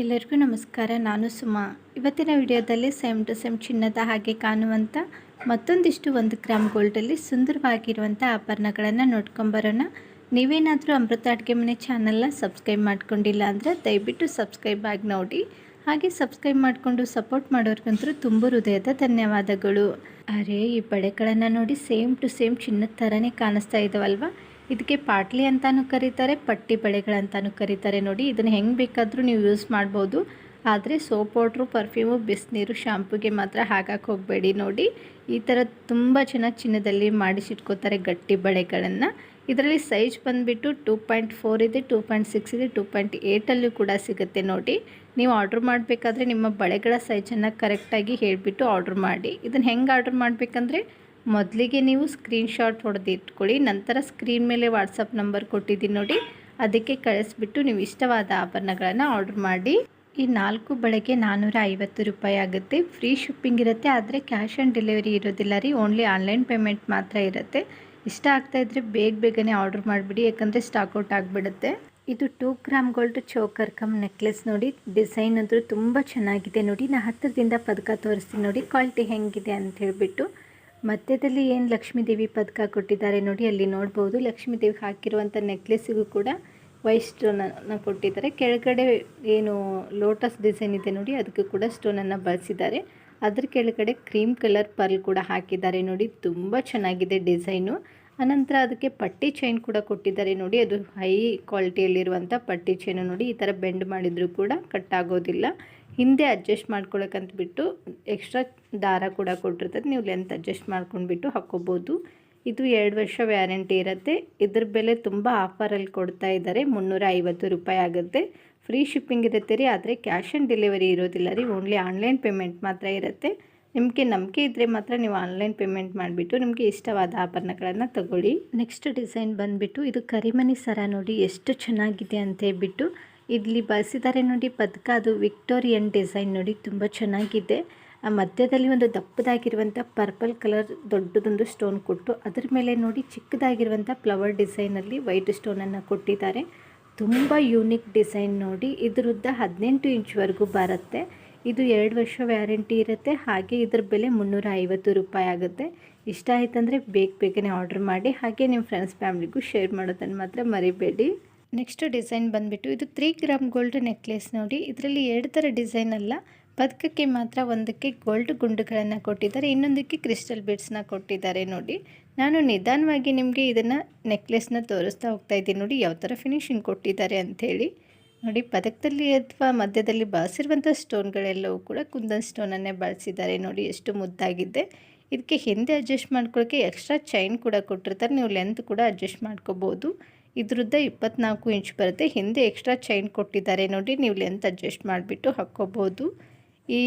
ಎಲ್ಲರಿಗೂ ನಮಸ್ಕಾರ, ನಾನು ಸುಮಾ. ಇವತ್ತಿನ ವಿಡಿಯೋದಲ್ಲಿ ಸೇಮ್ ಟು ಸೇಮ್ ಚಿನ್ನದ ಹಾಗೆ ಕಾಣುವಂಥ ಮತ್ತೊಂದಿಷ್ಟು ಒಂದು ಗ್ರಾಮ್ ಗೋಲ್ಡಲ್ಲಿ ಸುಂದರವಾಗಿರುವಂಥ ಆಭರಣಗಳನ್ನು ನೋಡ್ಕೊಂಬರೋಣ. ನೀವೇನಾದರೂ ಅಮೃತ ಅಡುಗೆ ಮನೆ ಚಾನಲ್ನ ಸಬ್ಸ್ಕ್ರೈಬ್ ಮಾಡ್ಕೊಂಡಿಲ್ಲ ಅಂದರೆ ದಯವಿಟ್ಟು ಸಬ್ಸ್ಕ್ರೈಬ್ ಆಗಿ ನೋಡಿ. ಹಾಗೆ ಸಬ್ಸ್ಕ್ರೈಬ್ ಮಾಡಿಕೊಂಡು ಸಪೋರ್ಟ್ ಮಾಡೋರ್ಗಂತೂ ತುಂಬ ಹೃದಯದ ಧನ್ಯವಾದಗಳು. ಅರೆ, ಈ ಬಳೆಗಳನ್ನು ನೋಡಿ ಸೇಮ್ ಟು ಸೇಮ್ ಚಿನ್ನದ ಥರನೇ ಕಾಣಿಸ್ತಾ ಇದ್ದಾವಲ್ವಾ ಇದಕ್ಕೆ ಪಾಟ್ಲಿ ಅಂತಲೂ ಕರೀತಾರೆ, ಪಟ್ಟಿ ಬಳೆಗಳಂತಾನು ಕರೀತಾರೆ ನೋಡಿ. ಇದನ್ನು ಹೆಂಗೆ ಬೇಕಾದರೂ ನೀವು ಯೂಸ್ ಮಾಡ್ಬೋದು. ಆದರೆ ಸೋಪ್ ಪೌಡ್ರು ಪರ್ಫ್ಯೂಮು ಬಿಸಿನೀರು ಶಾಂಪುಗೆ ಮಾತ್ರ ಹಾಕಕ್ಕೆ ಹೋಗಬೇಡಿ ನೋಡಿ. ಈ ಥರ ತುಂಬ ಚೆನ್ನಾಗಿ ಚಿನ್ನದಲ್ಲಿ ಮಾಡಿಸಿಟ್ಕೋತಾರೆ ಗಟ್ಟಿ ಬಳೆಗಳನ್ನು. ಇದರಲ್ಲಿ ಸೈಜ್ ಬಂದುಬಿಟ್ಟು ಟೂ ಪಾಯಿಂಟ್ ಫೋರ್ ಇದೆ ಟೂ ಪಾಯಿಂಟ್ ಸಿಕ್ಸ್ ಇದೆ ಟೂ ಪಾಯಿಂಟ್ ಏಯ್ಟಲ್ಲೂ ಕೂಡ ಸಿಗುತ್ತೆ ನೋಡಿ. ನೀವು ಆರ್ಡ್ರ್ ಮಾಡಬೇಕಾದ್ರೆ ನಿಮ್ಮ ಬಳೆಗಳ ಸೈಜನ್ನು ಕರೆಕ್ಟಾಗಿ ಹೇಳಿಬಿಟ್ಟು ಆರ್ಡ್ರ್ ಮಾಡಿ. ಇದನ್ನು ಹೆಂಗೆ ಆರ್ಡ್ರ್ ಮಾಡಬೇಕಂದ್ರೆ ಮೊದಲಿಗೆ ನೀವು ಸ್ಕ್ರೀನ್ಶಾಟ್ ಹೊಡೆದು ಇಟ್ಕೊಳ್ಳಿ, ನಂತರ ಸ್ಕ್ರೀನ್ ಮೇಲೆ ವಾಟ್ಸಪ್ ನಂಬರ್ ಕೊಟ್ಟಿದ್ದೀನಿ ನೋಡಿ, ಅದಕ್ಕೆ ಕಳಿಸ್ಬಿಟ್ಟು ನೀವು ಇಷ್ಟವಾದ ಆಭರಣಗಳನ್ನು ಆರ್ಡ್ರ್ ಮಾಡಿ. ಈ ನಾಲ್ಕು ಬಳೆಗೆ ನಾನ್ನೂರ ಐವತ್ತು ರೂಪಾಯಿ ಆಗುತ್ತೆ. ಫ್ರೀ ಶಿಪ್ಪಿಂಗ್ ಇರುತ್ತೆ, ಆದರೆ ಕ್ಯಾಶ್ ಆನ್ ಡೆಲಿವರಿ ಇರೋದಿಲ್ಲ ರೀ ಓನ್ಲಿ ಆನ್ಲೈನ್ ಪೇಮೆಂಟ್ ಮಾತ್ರ ಇರುತ್ತೆ. ಇಷ್ಟ ಆಗ್ತಾ ಇದ್ದರೆ ಬೇಗ ಬೇಗನೆ ಆರ್ಡ್ರ್ ಮಾಡಿಬಿಡಿ, ಯಾಕಂದರೆ ಸ್ಟಾಕ್ಔಟ್ ಆಗಿಬಿಡುತ್ತೆ. ಇದು two gram gold choker cum necklace ನೋಡಿ ಡಿಸೈನ್ ಅಂದರೂ ತುಂಬ ಚೆನ್ನಾಗಿದೆ ನೋಡಿ. ನಾನು ಹತ್ತಿರದಿಂದ ಪದಕ ತೋರಿಸ್ತೀನಿ ನೋಡಿ ಕ್ವಾಲಿಟಿ ಹೆಂಗಿದೆ ಅಂತ ಹೇಳಿಬಿಟ್ಟು. ಮಧ್ಯದಲ್ಲಿ ಏನು ಲಕ್ಷ್ಮೀ ದೇವಿ ಪದಕ ಕೊಟ್ಟಿದ್ದಾರೆ ನೋಡಿ, ಅಲ್ಲಿ ನೋಡ್ಬೋದು. ಲಕ್ಷ್ಮೀ ದೇವಿ ಹಾಕಿರುವಂಥ ನೆಕ್ಲೆಸ್ಸಿಗೂ ಕೂಡ ವೈಟ್ ಸ್ಟೋನನ್ನು ಕೊಟ್ಟಿದ್ದಾರೆ. ಕೆಳಗಡೆ ಏನು ಲೋಟಸ್ ಡಿಸೈನ್ ಇದೆ ನೋಡಿ, ಅದಕ್ಕೂ ಕೂಡ ಸ್ಟೋನನ್ನು ಬಳಸಿದ್ದಾರೆ. ಅದ್ರ ಕೆಳಗಡೆ ಕ್ರೀಮ್ ಕಲರ್ ಪರ್ಲ್ ಕೂಡ ಹಾಕಿದ್ದಾರೆ ನೋಡಿ, ತುಂಬ ಚೆನ್ನಾಗಿದೆ ಡಿಸೈನು. ಅನಂತರ ಅದಕ್ಕೆ ಪಟ್ಟಿ ಚೈನ್ ಕೂಡ ಕೊಟ್ಟಿದ್ದಾರೆ ನೋಡಿ, ಅದು ಹೈ ಕ್ವಾಲಿಟಿಯಲ್ಲಿರುವಂಥ ಪಟ್ಟಿ ಚೈನು ನೋಡಿ, ಈ ಥರ ಬೆಂಡ್ ಮಾಡಿದರೂ ಕೂಡ ಕಟ್ ಆಗೋದಿಲ್ಲ. ಹಿಂದೆ ಅಡ್ಜಸ್ಟ್ ಮಾಡ್ಕೊಳಕ್ಕಂತ ಬಿಟ್ಟು ಎಕ್ಸ್ಟ್ರಾ ದಾರ ಕೂಡ ಕೊಟ್ಟಿರ್ತದೆ. ನೀವು ಲೆಂತ್ ಅಡ್ಜಸ್ಟ್ ಮಾಡ್ಕೊಂಡ್ಬಿಟ್ಟು ಹಾಕ್ಕೋಬೋದು ಇದು ಎರಡು ವರ್ಷ ವ್ಯಾರಂಟಿ ಇರುತ್ತೆ. ಇದ್ರ ಬೆಲೆ ತುಂಬ ಆಫರಲ್ಲಿ ಕೊಡ್ತಾ ಇದ್ದಾರೆ. ಮುನ್ನೂರ ಐವತ್ತು ರೂಪಾಯಿ ಆಗುತ್ತೆ. ಫ್ರೀ ಶಿಪ್ಪಿಂಗ್ ಇರುತ್ತೆ ರೀ, ಆದರೆ ಕ್ಯಾಶ್ ಆನ್ ಡೆಲಿವರಿ ಇರೋದಿಲ್ಲ ರೀ. ಓನ್ಲಿ ಆನ್ಲೈನ್ ಪೇಮೆಂಟ್ ಮಾತ್ರ ಇರುತ್ತೆ. ನಿಮಗೆ ನಂಬಿಕೆ ಇದ್ದರೆ ಮಾತ್ರ ನೀವು ಆನ್ಲೈನ್ ಪೇಮೆಂಟ್ ಮಾಡಿಬಿಟ್ಟು ನಿಮಗೆ ಇಷ್ಟವಾದ ಆಭರಣಗಳನ್ನು ತಗೊಳ್ಳಿ. ನೆಕ್ಸ್ಟ್ ಡಿಸೈನ್ ಬಂದುಬಿಟ್ಟು, ಇದು ಕರಿಮನಿ ಸರ ನೋಡಿ ಎಷ್ಟು ಚೆನ್ನಾಗಿದೆ ಅಂತ ಹೇಳ್ಬಿಟ್ಟು ಇಲ್ಲಿ ಬಳಸಿದ್ದಾರೆ ನೋಡಿ ಪದಕ ಅದು ವಿಕ್ಟೋರಿಯನ್ ಡಿಸೈನ್ ನೋಡಿ ತುಂಬ ಚೆನ್ನಾಗಿದೆ. ಆ ಮಧ್ಯದಲ್ಲಿ ಒಂದು ದಪ್ಪದಾಗಿರುವಂಥ ಪರ್ಪಲ್ ಕಲರ್ ದೊಡ್ಡದೊಂದು ಸ್ಟೋನ್ ಕೊಟ್ಟು, ಅದರ ಮೇಲೆ ನೋಡಿ ಚಿಕ್ಕದಾಗಿರುವಂಥ ಫ್ಲವರ್ ಡಿಸೈನಲ್ಲಿ ವೈಟ್ ಸ್ಟೋನನ್ನು ಕೊಟ್ಟಿದ್ದಾರೆ. ತುಂಬ ಯೂನಿಕ್ ಡಿಸೈನ್ ನೋಡಿ, ಇದರದ್ದು ಹದಿನೆಂಟು ಇಂಚ್ವರೆಗೂ ಬರುತ್ತೆ. ಇದು ಎರಡು ವರ್ಷ ವ್ಯಾರಂಟಿ ಇರುತ್ತೆ, ಹಾಗೆ ಇದ್ರ ಬೆಲೆ ಮುನ್ನೂರ ಐವತ್ತು ರೂಪಾಯಿ ಆಗುತ್ತೆ. ಇಷ್ಟ ಆಯ್ತಂದರೆ ಬೇಗ ಬೇಗನೆ ಆರ್ಡ್ರ್ ಮಾಡಿ, ಹಾಗೆ ನಿಮ್ಮ ಫ್ರೆಂಡ್ಸ್ ಫ್ಯಾಮಿಲಿಗೂ ಶೇರ್ ಮಾಡೋದನ್ನು ಮಾತ್ರ ಮರಿಬೇಡಿ. ನೆಕ್ಸ್ಟ್ ಡಿಸೈನ್ ಬಂದುಬಿಟ್ಟು ಇದು ತ್ರೀ ಗ್ರಾಮ್ ಗೋಲ್ಡ್ ನೆಕ್ಲೆಸ್ ನೋಡಿ. ಇದರಲ್ಲಿ ಎರಡು ಥರ ಡಿಸೈನ್ ಅಲ್ಲ. ಪದಕಕ್ಕೆ ಮಾತ್ರ ಒಂದಕ್ಕೆ ಗೋಲ್ಡ್ ಗುಂಡುಗಳನ್ನು ಕೊಟ್ಟಿದ್ದಾರೆ. ಇನ್ನೊಂದಕ್ಕೆ ಕ್ರಿಸ್ಟಲ್ ಬಿಡ್ಸ್ನ ಕೊಟ್ಟಿದ್ದಾರೆ ನೋಡಿ. ನಾನು ನಿಧಾನವಾಗಿ ನಿಮಗೆ ಇದನ್ನು ನೆಕ್ಲೆಸ್ನ ತೋರಿಸ್ತಾ ಹೋಗ್ತಾ ಇದ್ದೀನಿ ನೋಡಿ. ಯಾವ ಥರ ಫಿನಿಶಿಂಗ್ ಕೊಟ್ಟಿದ್ದಾರೆ ಅಂಥೇಳಿ. ನೋಡಿ ಪದಕದಲ್ಲಿ ಅಥವಾ ಮಧ್ಯದಲ್ಲಿ ಬಳಸಿರುವಂಥ ಸ್ಟೋನ್ಗಳೆಲ್ಲವೂ ಕೂಡ ಕುಂದನ್ ಸ್ಟೋನನ್ನೇ ಬಳಸಿದ್ದಾರೆ ನೋಡಿ. ಎಷ್ಟು ಮುದ್ದಾಗಿದೆ. ಇದಕ್ಕೆ ಹಿಂದೆ ಅಡ್ಜಸ್ಟ್ ಮಾಡ್ಕೊಳ್ಳೋಕ್ಕೆ ಎಕ್ಸ್ಟ್ರಾ ಚೈನ್ ಕೂಡ ಕೊಟ್ಟಿರ್ತಾರೆ. ನೀವು ಲೆಂತ್ ಕೂಡ ಅಡ್ಜಸ್ಟ್ ಮಾಡ್ಕೋಬೋದು. ಇದ್ರದ್ದ ಇಪ್ಪತ್ನಾಲ್ಕು ಇಂಚ್ ಬರುತ್ತೆ. ಹಿಂದೆ ಎಕ್ಸ್ಟ್ರಾ ಚೈನ್ ಕೊಟ್ಟಿದ್ದಾರೆ. ನೋಡಿ, ನೀವು ಲೆಂತ್ ಅಡ್ಜಸ್ಟ್ ಮಾಡಿಬಿಟ್ಟು ಹಾಕ್ಕೋಬೋದು. ಈ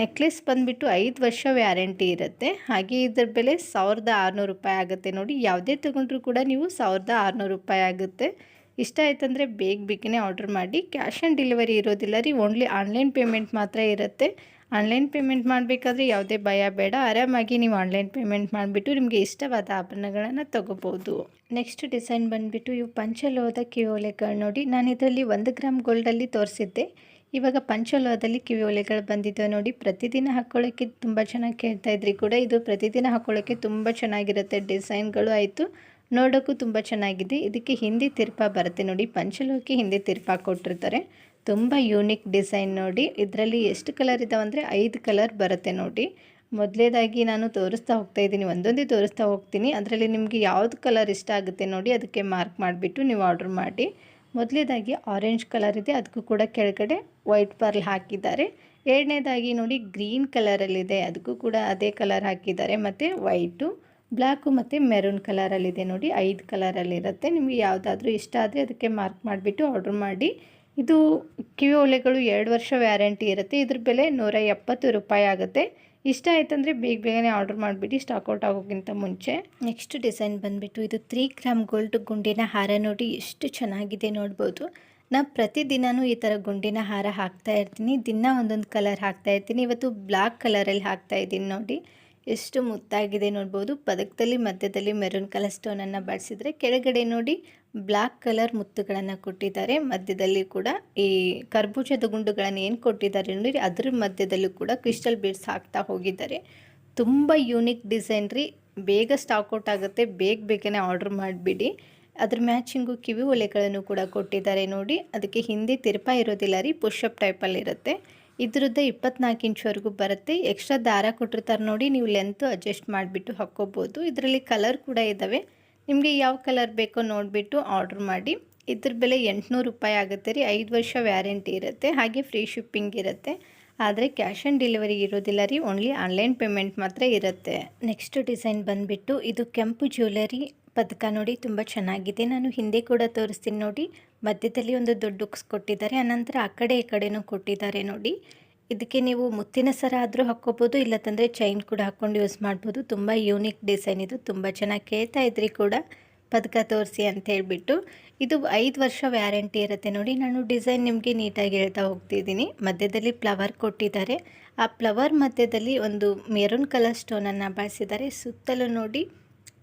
ನೆಕ್ಲೆಸ್ ಬಂದುಬಿಟ್ಟು ಐದು ವರ್ಷ ವ್ಯಾರಂಟಿ ಇರುತ್ತೆ. ಹಾಗೆ ಇದ್ರ ಬೆಲೆ ಸಾವಿರದ ಆರುನೂರು ರೂಪಾಯಿ ಆಗುತ್ತೆ. ನೋಡಿ, ಯಾವುದೇ ತೊಗೊಂಡ್ರೂ ಕೂಡ ನೀವು ಸಾವಿರದ ಆರುನೂರು ರೂಪಾಯಿ ಆಗುತ್ತೆ. ಇಷ್ಟ ಆಯ್ತಂದರೆ ಬೇಗ ಬೇಗನೆ ಆರ್ಡ್ರ್ ಮಾಡಿ. ಕ್ಯಾಶ್ ಆನ್ ಡೆಲಿವರಿ ಇರೋದಿಲ್ಲ ರೀ ಓನ್ಲಿ ಆನ್ಲೈನ್ ಪೇಮೆಂಟ್ ಮಾತ್ರ ಇರುತ್ತೆ. ಆನ್ಲೈನ್ ಪೇಮೆಂಟ್ ಮಾಡಬೇಕಾದ್ರೆ ಯಾವುದೇ ಭಯ ಬೇಡ. ಆರಾಮಾಗಿ ನೀವು ಆನ್ಲೈನ್ ಪೇಮೆಂಟ್ ಮಾಡಿಬಿಟ್ಟು ನಿಮಗೆ ಇಷ್ಟವಾದ ಆಭರಣಗಳನ್ನು ತೊಗೋಬೋದು. ನೆಕ್ಸ್ಟ್ ಡಿಸೈನ್ ಬಂದುಬಿಟ್ಟು ಇವು ಪಂಚಲೋಹದ ಕಿವಿಯೋಲೆಗಳು ನೋಡಿ. ನಾನು ಇದರಲ್ಲಿ ಒಂದು ಗ್ರಾಮ್ ಗೋಲ್ಡಲ್ಲಿ ತೋರಿಸಿದ್ದೆ. ಇವಾಗ ಪಂಚಲೋಹದಲ್ಲಿ ಕಿವಿಯೋಲೆಗಳು ಬಂದಿದ್ದಾವೆ ನೋಡಿ. ಪ್ರತಿದಿನ ಹಾಕ್ಕೊಳ್ಳೋಕ್ಕೆ ತುಂಬ ಚೆನ್ನಾಗಿ ಕೇಳ್ತಾ ಇದ್ರಿ ಕೂಡ. ಇದು ಪ್ರತಿದಿನ ಹಾಕ್ಕೊಳ್ಳೋಕ್ಕೆ ತುಂಬ ಚೆನ್ನಾಗಿರುತ್ತೆ ಡಿಸೈನ್ಗಳು ಆಯಿತು. ನೋಡೋಕ್ಕೂ ತುಂಬ ಚೆನ್ನಾಗಿದೆ. ಇದಕ್ಕೆ ಹಿಂದಿ ತಿರ್ಪ ಬರುತ್ತೆ ನೋಡಿ. ಪಂಚಲೋಹಕ್ಕೆ ಹಿಂದಿ ತಿರ್ಪ ಕೊಟ್ಟಿರ್ತಾರೆ. ತುಂಬ ಯೂನಿಕ್ ಡಿಸೈನ್ ನೋಡಿ. ಇದರಲ್ಲಿ ಎಷ್ಟು ಕಲರ್ ಇದ್ದಾವೆ ಅಂದರೆ ಐದು ಕಲರ್ ಬರುತ್ತೆ ನೋಡಿ. ಮೊದಲೇದಾಗಿ ನಾನು ತೋರಿಸ್ತಾ ಹೋಗ್ತಾ ಇದ್ದೀನಿ. ಒಂದೊಂದೇ ತೋರಿಸ್ತಾ ಹೋಗ್ತೀನಿ. ಅದರಲ್ಲಿ ನಿಮಗೆ ಯಾವುದು ಕಲರ್ ಇಷ್ಟ ಆಗುತ್ತೆ ನೋಡಿ ಅದಕ್ಕೆ ಮಾರ್ಕ್ ಮಾಡಿಬಿಟ್ಟು ನೀವು ಆರ್ಡ್ರ್ ಮಾಡಿ. ಮೊದಲೇದಾಗಿ ಆರೆಂಜ್ ಕಲರ್ ಇದೆ. ಅದಕ್ಕೂ ಕೂಡ ಕೆಳಗಡೆ ವೈಟ್ ಪರ್ಲ್ ಹಾಕಿದ್ದಾರೆ. ಎರಡನೇದಾಗಿ ನೋಡಿ ಗ್ರೀನ್ ಕಲರಲ್ಲಿದೆ. ಅದಕ್ಕೂ ಕೂಡ ಅದೇ ಕಲರ್ ಹಾಕಿದ್ದಾರೆ. ಮತ್ತು ವೈಟು, ಬ್ಲ್ಯಾಕು ಮತ್ತು ಮೆರೂನ್ ಕಲರಲ್ಲಿದೆ ನೋಡಿ. ಐದು ಕಲರಲ್ಲಿರುತ್ತೆ. ನಿಮಗೆ ಯಾವುದಾದ್ರೂ ಇಷ್ಟ ಆದರೆ ಅದಕ್ಕೆ ಮಾರ್ಕ್ ಮಾಡಿಬಿಟ್ಟು ಆರ್ಡ್ರ್ ಮಾಡಿ. ಇದು ಕಿವಿ ಒಲೆಗಳು ಎರಡು ವರ್ಷ ವ್ಯಾರಂಟಿ ಇರುತ್ತೆ. ಇದ್ರ ಬೆಲೆ ನೂರ ಎಪ್ಪತ್ತು ರೂಪಾಯಿ ಆಗುತ್ತೆ. ಇಷ್ಟ ಆಯ್ತಂದರೆ ಬೇಗ ಬೇಗನೆ ಆರ್ಡ್ರ್ ಸ್ಟಾಕ್ ಸ್ಟಾಕ್ಔಟ್ ಆಗೋಕ್ಕಿಂತ ಮುಂಚೆ. ನೆಕ್ಸ್ಟ್ ಡಿಸೈನ್ ಬಂದುಬಿಟ್ಟು ಇದು ತ್ರೀ ಗ್ರಾಮ್ ಗೋಲ್ಡ್ ಗುಂಡಿನ ಹಾರ ನೋಡಿ ಎಷ್ಟು ಚೆನ್ನಾಗಿದೆ ನೋಡ್ಬೋದು. ನಾ ಪ್ರತಿದಿನವೂ ಈ ಥರ ಗುಂಡಿನ ಹಾರ ಹಾಕ್ತಾ ಇರ್ತೀನಿ. ದಿನ ಒಂದೊಂದು ಕಲರ್ ಹಾಕ್ತಾ ಇರ್ತೀನಿ. ಇವತ್ತು ಬ್ಲ್ಯಾಕ್ ಕಲರಲ್ಲಿ ಹಾಕ್ತಾ ಇದ್ದೀನಿ ನೋಡಿ. ಎಷ್ಟು ಮುತ್ತಾಗಿದೆ ನೋಡ್ಬೋದು. ಪದಕದಲ್ಲಿ, ಮಧ್ಯದಲ್ಲಿ ಮೆರೂನ್ ಕಲರ್ ಸ್ಟೋನನ್ನು ಬಳಸಿದರೆ ಕೆಳಗಡೆ ನೋಡಿ ಬ್ಲ್ಯಾಕ್ ಕಲರ್ ಮುತ್ತುಗಳನ್ನು ಕೊಟ್ಟಿದ್ದಾರೆ. ಮಧ್ಯದಲ್ಲಿ ಕೂಡ ಈ ಕರ್ಬೂಜದ ಗುಂಡುಗಳನ್ನು ಏನು ಕೊಟ್ಟಿದ್ದಾರೆ ನೋಡಿ, ಅದ್ರ ಮಧ್ಯದಲ್ಲೂ ಕೂಡ ಕ್ರಿಸ್ಟಲ್ ಬೀಡ್ಸ್ ಹಾಕ್ತಾ ಹೋಗಿದ್ದಾರೆ. ತುಂಬ ಯೂನಿಕ್ ಡಿಸೈನ್ ರೀ. ಬೇಗ ಸ್ಟಾಕ್ ಔಟ್ ಆಗುತ್ತೆ. ಬೇಗ ಬೇಗನೆ ಆರ್ಡ್ರ್ ಮಾಡಿಬಿಡಿ. ಅದ್ರ ಮ್ಯಾಚಿಂಗು ಕಿವಿ ಒಲೆಗಳನ್ನು ಕೂಡ ಕೊಟ್ಟಿದ್ದಾರೆ ನೋಡಿ. ಅದಕ್ಕೆ ಹಿಂದೆ ತಿರುಪ ಇರೋದಿಲ್ಲ ರೀ ಪುಷಪ್ ಟೈಪಲ್ಲಿ ಇರುತ್ತೆ. ಇದ್ರದ್ದು ಇಪ್ಪತ್ನಾಲ್ಕು ಇಂಚ್ವರೆಗೂ ಬರುತ್ತೆ. ಎಕ್ಸ್ಟ್ರಾ ದಾರ ಕೊಟ್ಟಿರ್ತಾರೆ ನೋಡಿ, ನೀವು ಲೆಂತು ಅಡ್ಜಸ್ಟ್ ಮಾಡಿಬಿಟ್ಟು ಹಾಕ್ಕೋಬೋದು. ಇದರಲ್ಲಿ ಕಲರ್ ಕೂಡ ಇದ್ದಾವೆ ನಿಮಗೆ ಯಾವ ಕಲರ್ ಬೇಕೋ ನೋಡಿಬಿಟ್ಟು ಆರ್ಡ್ರ್ ಮಾಡಿ. ಇದ್ರ ಬೆಲೆ ಎಂಟುನೂರು ರೂಪಾಯಿ ಆಗುತ್ತೆ ರೀ. ಐದು ವರ್ಷ ವ್ಯಾರಂಟಿ ಇರುತ್ತೆ. ಹಾಗೆ ಫ್ರೀ ಶಿಪ್ಪಿಂಗ್ ಇರುತ್ತೆ. ಆದರೆ ಕ್ಯಾಶ್ ಆನ್ ಡೆಲಿವರಿ ಇರೋದಿಲ್ಲ ರೀ. ಓನ್ಲಿ ಆನ್ಲೈನ್ ಪೇಮೆಂಟ್ ಮಾತ್ರ ಇರುತ್ತೆ. ನೆಕ್ಸ್ಟ್ ಡಿಸೈನ್ ಬಂದುಬಿಟ್ಟು ಇದು ಕೆಂಪು ಜ್ಯುವೆಲರಿ ಪದಕ ನೋಡಿ, ತುಂಬ ಚೆನ್ನಾಗಿದೆ. ನಾನು ಹಿಂದೆ ಕೂಡ ತೋರಿಸ್ತೀನಿ ನೋಡಿ. ಮಧ್ಯದಲ್ಲಿ ಒಂದು ದೊಡ್ಡ ಉಕ್ಸ್ ಕೊಟ್ಟಿದ್ದಾರೆ ಅನಂತರ ಆ ಕಡೆ ಈ ಕಡೆನೂ ಕೊಟ್ಟಿದ್ದಾರೆ ನೋಡಿ. ಇದಕ್ಕೆ ನೀವು ಮುತ್ತಿನ ಸರ ಆದರೂ ಹಾಕ್ಕೋಬೋದು, ಇಲ್ಲತ್ತಂದರೆ ಚೈನ್ ಕೂಡ ಹಾಕ್ಕೊಂಡು ಯೂಸ್ ಮಾಡ್ಬೋದು. ತುಂಬ ಯೂನಿಕ್ ಡಿಸೈನ್ ಇದು, ತುಂಬ ಚೆನ್ನಾಗಿ ಕೇಳ್ತಾ ಇದ್ರಿ ಕೂಡ. ಪದಕ ತೋರಿಸಿ ಅಂತ ಹೇಳಿಬಿಟ್ಟು. ಇದು ಐದು ವರ್ಷ ವ್ಯಾರಂಟಿ ಇರುತ್ತೆ ನೋಡಿ. ನಾನು ಡಿಸೈನ್ ನಿಮಗೆ ನೀಟಾಗಿ ಹೇಳ್ತಾ ಹೋಗ್ತಿದ್ದೀನಿ. ಮಧ್ಯದಲ್ಲಿ ಫ್ಲವರ್ ಕೊಟ್ಟಿದ್ದಾರೆ. ಆ ಫ್ಲವರ್ ಮಧ್ಯದಲ್ಲಿ ಒಂದು ಮೆರೂನ್ ಕಲರ್ ಸ್ಟೋನನ್ನು ಬಳಸಿದ್ದಾರೆ. ಸುತ್ತಲೂ ನೋಡಿ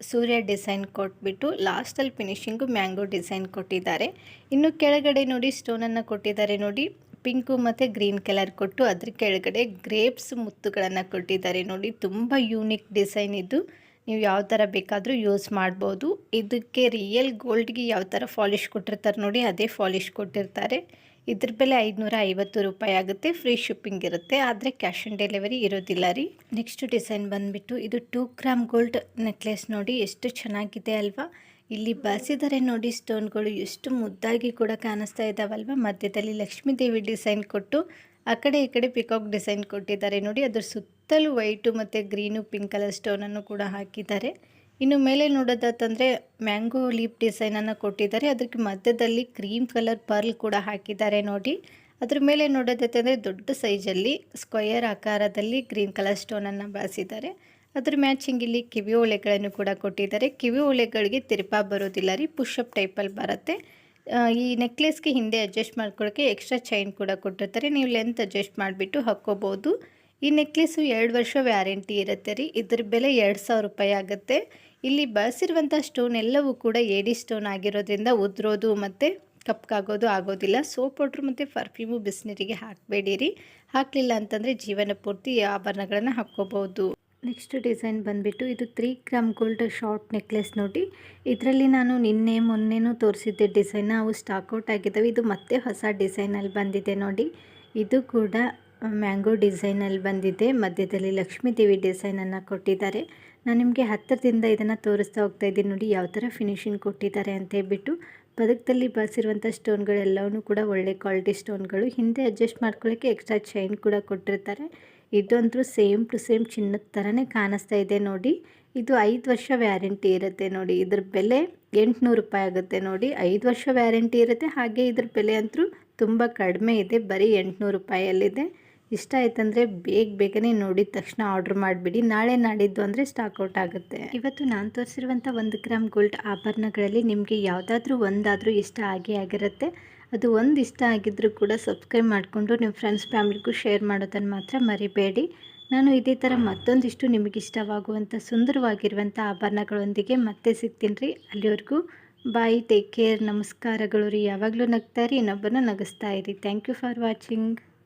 ಸೂರ್ಯ ಡಿಸೈನ್ ಕೊಟ್ಬಿಟ್ಟು ಲಾಸ್ಟಲ್ಲಿ ಫಿನಿಶಿಂಗು ಮ್ಯಾಂಗೋ ಡಿಸೈನ್ ಕೊಟ್ಟಿದ್ದಾರೆ. ಇನ್ನು ಕೆಳಗಡೆ ನೋಡಿ ಸ್ಟೋನನ್ನು ಕೊಟ್ಟಿದ್ದಾರೆ ನೋಡಿ. ಪಿಂಕು ಮತ್ತು ಗ್ರೀನ್ ಕಲರ್ ಕೊಟ್ಟು ಅದ್ರ ಕೆಳಗಡೆ ಗ್ರೇಪ್ಸ್ ಮುತ್ತುಗಳನ್ನು ಕೊಟ್ಟಿದ್ದಾರೆ ನೋಡಿ. ತುಂಬ ಯೂನಿಕ್ ಡಿಸೈನ್ ಇದು. ನೀವು ಯಾವ ಥರ ಬೇಕಾದರೂ ಯೂಸ್ ಮಾಡ್ಬೋದು. ಇದಕ್ಕೆ ರಿಯಲ್ ಗೋಲ್ಡ್ಗೆ ಯಾವ ಥರ ಫಾಲಿಶ್ ಕೊಟ್ಟಿರ್ತಾರೆ ನೋಡಿ, ಅದೇ ಫಾಲಿಶ್ ಕೊಟ್ಟಿರ್ತಾರೆ. ಇದ್ರ ಬೆಲೆ ಐದುನೂರ ಐವತ್ತು ರೂಪಾಯಿ ಆಗುತ್ತೆ ಫ್ರೀ ಶಿಪ್ಪಿಂಗ್ ಇರುತ್ತೆ. ಆದರೆ ಕ್ಯಾಶ್ ಆನ್ ಡೆಲಿವರಿ ಇರೋದಿಲ್ಲ ರೀ. ನೆಕ್ಸ್ಟ್ ಡಿಸೈನ್ ಬಂದುಬಿಟ್ಟು ಇದು ಟೂ ಗ್ರಾಮ್ ಗೋಲ್ಡ್ ನೆಕ್ಲೆಸ್ ನೋಡಿ ಎಷ್ಟು ಚೆನ್ನಾಗಿದೆ ಅಲ್ವಾ? ಇಲ್ಲಿ ಬಳಸಿದರೆ ನೋಡಿ ಸ್ಟೋನ್ಗಳು ಎಷ್ಟು ಮುದ್ದಾಗಿ ಕೂಡ ಕಾಣಿಸ್ತಾ ಇದ್ದಾವಲ್ವ ಮಧ್ಯದಲ್ಲಿ ಲಕ್ಷ್ಮೀ ದೇವಿ ಡಿಸೈನ್ ಕೊಟ್ಟು, ಆ ಕಡೆ ಈ ಕಡೆ ಪಿಕಾಕ್ ಡಿಸೈನ್ ಕೊಟ್ಟಿದ್ದಾರೆ ನೋಡಿ. ಅದ್ರ ಸುತ್ತಲೂ ವೈಟು ಮತ್ತು ಗ್ರೀನು ಪಿಂಕ್ ಕಲರ್ ಸ್ಟೋನನ್ನು ಕೂಡ ಹಾಕಿದ್ದಾರೆ. ಇನ್ನು ಮೇಲೆ ನೋಡೋದಾತಂದರೆ ಮ್ಯಾಂಗೋ ಲೀಪ್ ಡಿಸೈನನ್ನು ಕೊಟ್ಟಿದ್ದಾರೆ. ಅದಕ್ಕೆ ಮಧ್ಯದಲ್ಲಿ ಕ್ರೀಮ್ ಕಲರ್ ಪರ್ಲ್ ಕೂಡ ಹಾಕಿದ್ದಾರೆ ನೋಡಿ. ಅದ್ರ ಮೇಲೆ ನೋಡೋದಾತಂದರೆ ದೊಡ್ಡ ಸೈಜಲ್ಲಿ ಸ್ಕ್ವಯರ್ ಆಕಾರದಲ್ಲಿ ಗ್ರೀನ್ ಕಲರ್ ಸ್ಟೋನನ್ನು ಬಳಸಿದ್ದಾರೆ. ಅದ್ರ ಮ್ಯಾಚಿಂಗ್ ಇಲ್ಲಿ ಕಿವಿ ಓಲೆಗಳನ್ನು ಕೂಡ ಕೊಟ್ಟಿದ್ದಾರೆ. ಕಿವಿ ಓಲೆಗಳಿಗೆ ತಿರುಪ ಬರೋದಿಲ್ಲ ರೀ ಪುಷಪ್ ಟೈಪಲ್ಲಿ ಬರುತ್ತೆ. ಈ ನೆಕ್ಲೆಸ್ಗೆ ಹಿಂದೆ ಅಡ್ಜಸ್ಟ್ ಮಾಡ್ಕೊಳ್ಳೋಕ್ಕೆ ಎಕ್ಸ್ಟ್ರಾ ಚೈನ್ ಕೂಡ ಕೊಟ್ಟಿರ್ತಾರೆ. ನೀವು ಲೆಂತ್ ಅಡ್ಜಸ್ಟ್ ಮಾಡಿಬಿಟ್ಟು ಹಾಕ್ಕೋಬೋದು. ಈ ನೆಕ್ಲೆಸ್ಸು ಎರಡು ವರ್ಷ ವ್ಯಾರಂಟಿ ಇರುತ್ತೆ ರೀ. ಇದ್ರ ಬೆಲೆ ಎರಡು ಸಾವಿರ ರೂಪಾಯಿ ಆಗುತ್ತೆ. ಇಲ್ಲಿ ಬಳಸಿರುವಂಥ ಸ್ಟೋನ್ ಎಲ್ಲವೂ ಕೂಡ ಏಡಿ ಸ್ಟೋನ್ ಆಗಿರೋದ್ರಿಂದ ಉದ್ರೋದು ಮತ್ತು ಕಪ್ಕಾಗೋದು ಆಗೋದಿಲ್ಲ. ಸೋಪ್ ಪೌಡ್ರು ಮತ್ತು ಪರ್ಫ್ಯೂಮು ಬಿಸಿನೀರಿಗೆ ಹಾಕಬೇಡಿರಿ. ಹಾಕಲಿಲ್ಲ ಅಂತಂದರೆ ಜೀವನ ಪೂರ್ತಿ ಆಭರಣಗಳನ್ನು ಹಾಕ್ಕೋಬೋದು ನೆಕ್ಸ್ಟ್ ಡಿಸೈನ್ ಬಂದುಬಿಟ್ಟು ಇದು three gram gold short necklace ನೋಡಿ. ಇದರಲ್ಲಿ ನಾನು ನಿನ್ನೆ ಮೊನ್ನೆನೂ ತೋರಿಸಿದ್ದೆ ಡಿಸೈನ್ ಅವು ಸ್ಟಾಕ್ಔಟ್ ಆಗಿದ್ದಾವೆ ಇದು ಮತ್ತೆ ಹೊಸ ಡಿಸೈನಲ್ಲಿ ಬಂದಿದೆ ನೋಡಿ. ಇದು ಕೂಡ ಮ್ಯಾಂಗೋ ಡಿಸೈನಲ್ಲಿ ಬಂದಿದೆ. ಮಧ್ಯದಲ್ಲಿ ಲಕ್ಷ್ಮೀ ದೇವಿ ಡಿಸೈನನ್ನು ಕೊಟ್ಟಿದ್ದಾರೆ. ನಾನು ನಿಮಗೆ ಹತ್ತಿರದಿಂದ ಇದನ್ನು ತೋರಿಸ್ತಾ ಹೋಗ್ತಾ ಇದ್ದೀನಿ ನೋಡಿ, ಯಾವ ಥರ ಫಿನಿಶಿಂಗ್ ಕೊಟ್ಟಿದ್ದಾರೆ ಅಂತ ಹೇಳ್ಬಿಟ್ಟು. ಪದಕದಲ್ಲಿ ಬಳಸಿರುವಂಥ ಸ್ಟೋನ್ಗಳೆಲ್ಲವೂ ಕೂಡ ಒಳ್ಳೆ ಕ್ವಾಲಿಟಿ ಸ್ಟೋನ್ಗಳು ಹಿಂದೆ ಅಡ್ಜಸ್ಟ್ ಮಾಡ್ಕೊಳ್ಳೋಕ್ಕೆ ಎಕ್ಸ್ಟ್ರಾ ಚೈನ್ ಕೂಡ ಕೊಟ್ಟಿರ್ತಾರೆ. ಇದಂತೂ ಸೇಮ್ ಟು ಸೇಮ್ ಚಿನ್ನದ ಥರನೇ ಕಾಣಿಸ್ತಾ ಇದೆ ನೋಡಿ. ಇದು ಐದು ವರ್ಷ ವ್ಯಾರಂಟಿ ಇರುತ್ತೆ ನೋಡಿ. ಇದ್ರ ಬೆಲೆ ಎಂಟುನೂರು ರೂಪಾಯಿ ಆಗುತ್ತೆ ನೋಡಿ. ಐದು ವರ್ಷ ವ್ಯಾರಂಟಿ ಇರುತ್ತೆ. ಹಾಗೆ ಇದ್ರ ಬೆಲೆ ಅಂತೂ ತುಂಬ ಕಡಿಮೆ ಇದೆ. ಬರೀ ಎಂಟುನೂರು ರೂಪಾಯಲ್ಲಿದೆ ಇಷ್ಟ ಆಯ್ತಂದ್ರೆ ಬೇಗ ಬೇಗನೆ ನೋಡಿದ ತಕ್ಷಣ ಆರ್ಡರ್ ಮಾಡಿಬಿಡಿ. ನಾಳೆ ನಾಡಿದ್ದು ಅಂದರೆ ಸ್ಟಾಕ್ಔಟ್ ಆಗುತ್ತೆ. ಇವತ್ತು ನಾನು ತೋರಿಸಿರುವಂಥ ಒಂದು ಗ್ರಾಮ್ ಗೋಲ್ಡ್ ಆಭರಣಗಳಲ್ಲಿ ನಿಮಗೆ ಯಾವುದಾದ್ರೂ ಒಂದಾದರೂ ಇಷ್ಟ ಆಗೇ ಆಗಿರುತ್ತೆ. ಅದು ಒಂದು ಇಷ್ಟ ಆಗಿದ್ದರೂ ಕೂಡ ಸಬ್ಸ್ಕ್ರೈಬ್ ಮಾಡಿಕೊಂಡು ನಿಮ್ಮ ಫ್ರೆಂಡ್ಸ್ ಫ್ಯಾಮಿಲಿಗೂ ಶೇರ್ ಮಾಡೋದನ್ನು ಮಾತ್ರ ಮರಿಬೇಡಿ. ನಾನು ಇದೇ ಥರ ಮತ್ತೊಂದಿಷ್ಟು ನಿಮಗೆ ಇಷ್ಟವಾಗುವಂಥ ಸುಂದರವಾಗಿರುವಂಥ ಆಭರಣಗಳೊಂದಿಗೆ ಮತ್ತೆ ಸಿಗ್ತೀನಿ ರೀ. ಅಲ್ಲಿವರೆಗೂ ಬಾಯ್ ಟೇಕ್ ಕೇರ್ ನಮಸ್ಕಾರಗಳು ರೀ. ಯಾವಾಗಲೂ ನಗ್ತಾ ಇರಿ ಇನ್ನೊಬ್ಬನ ನಗಿಸ್ತಾ ಇರಿ. Thank you for watching